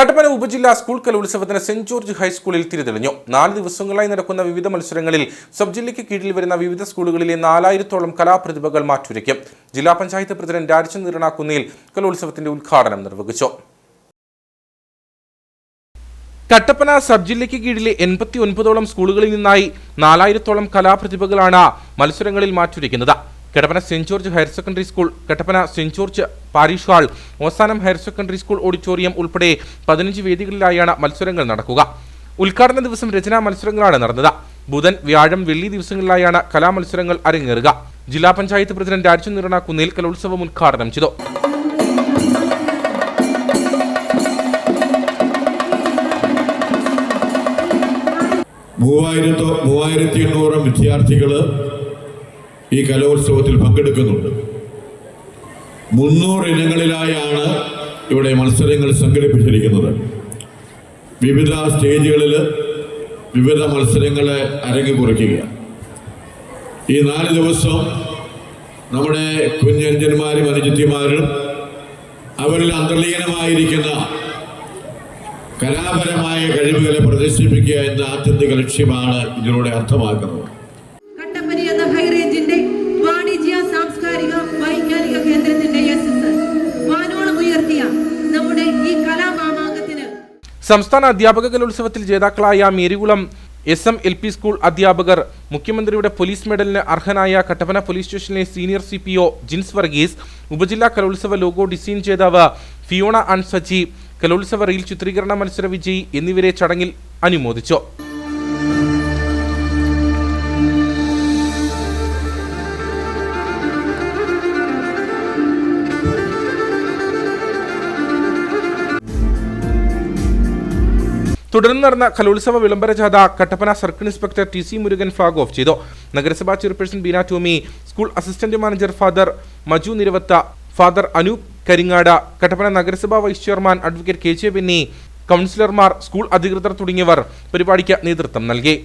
കട്ടപ്പന ഉപജില്ലാ സ്കൂൾ കലോത്സവത്തിന് saint George ഹൈസ്കൂളിൽ തിരിതെളിഞ്ഞു. നാല് ദിവസങ്ങളായി നടക്കുന്ന വിവിധ മത്സരങ്ങളിൽ സബ് ജില്ലയ്ക്ക് കീഴിൽ വരുന്ന വിവിധ സ്കൂളുകളിലെ നാലായിരത്തോളം കലാപ്രതിഭകൾ മാറ്റുരയ്ക്കും. ജില്ലാ പഞ്ചായത്ത് പ്രസിഡന്റ് രാജചന്ദ് ഇറണാക്കുന്നിയിൽ കലോത്സവത്തിന്റെ ഉദ്ഘാടനം നിർവഹിച്ചു. കട്ടപ്പന സബ് ജില്ലയ്ക്ക് കീഴിലെ എൺപത്തി ഒൻപതോളം സ്കൂളുകളിൽ നിന്നായി നാലായിരത്തോളം കലാപ്രതിഭകളാണ് മത്സരങ്ങളിൽ മാറ്റുരയ്ക്കുന്നത്. Kattappana saint George higher secondary school Kattappana saint George parish hall Ozanam higher secondary school auditorium ഉൾപ്പെടെ പതിനഞ്ച് വേദികളിലായാണ് മത്സരങ്ങൾ നടക്കുക. ഉദ്ഘാടന ദിവസം രചനാ മത്സരങ്ങളാണ് നടന്നത്. ബുധൻ വ്യാഴം വെള്ളി ദിവസങ്ങളിലായാണ് കലാമത്സരങ്ങൾ അരങ്ങേറുക. ജില്ലാ പഞ്ചായത്ത് പ്രസിഡന്റ് രാജു നിറണ കുന്നേൽ കലോത്സവം ഉദ്ഘാടനം ചെയ്തു. മൂവായിരത്തോ മൂവായിരത്തി എണ്ണൂറ് വിദ്യാർത്ഥികൾ ഈ കലോത്സവത്തിൽ പങ്കെടുക്കുന്നുണ്ട്. മുന്നൂറ് ഇനങ്ങളിലായാണ് ഇവിടെ മത്സരങ്ങൾ സംഘടിപ്പിച്ചിരിക്കുന്നത്. വിവിധ സ്റ്റേജുകളിൽ വിവിധ മത്സരങ്ങളെ അരങ്ങി കുറിക്കുക ഈ നാല് ദിവസം നമ്മുടെ കുഞ്ഞഞ്ചന്മാരും അനുജിത്യമാരും അവരിൽ അന്തർലീനമായിരിക്കുന്ന കലാപരമായ കഴിവുകളെ പ്രദർശിപ്പിക്കുക എന്ന ആത്യന്തിക ലക്ഷ്യമാണ് ഇതിലൂടെ അർത്ഥമാക്കുന്നത്. സംസ്ഥാന അധ്യാപക കലോത്സവത്തിൽ ജേതാക്കളായ Marykulam S M L P school അധ്യാപകർ മുഖ്യമന്ത്രിയുടെ പോലീസ് മെഡലിന് അർഹനായ കട്ടപ്പന പോലീസ് സ്റ്റേഷനിലെ senior C P O Jins Varghese ഉപജില്ലാ കലോത്സവ ലോഗോ ഡിസൈൻ ജേതാവ് ഫിയോണ ആൻഡ് സജി കലോത്സവ റീൽ ചിത്രീകരണ മത്സര വിജയി എന്നിവരെ ചടങ്ങിൽ അനുമോദിച്ചു. തുടർന്ന് നടന്ന കലോത്സവ വിളംബര ജാഥ Kattappana circle inspector T C Murugan flag off ചെയ്തു. നഗരസഭാ chairperson Beena Tomy school assistant manager father Maju Niravath father Anoop Karingad Kattappana നഗരസഭാ vice chairman advocate K J Benny കൗൺസിലർമാർ സ്കൂൾ അധികൃതർ തുടങ്ങിയവർ പരിപാടിക്ക് നേതൃത്വം നൽകി.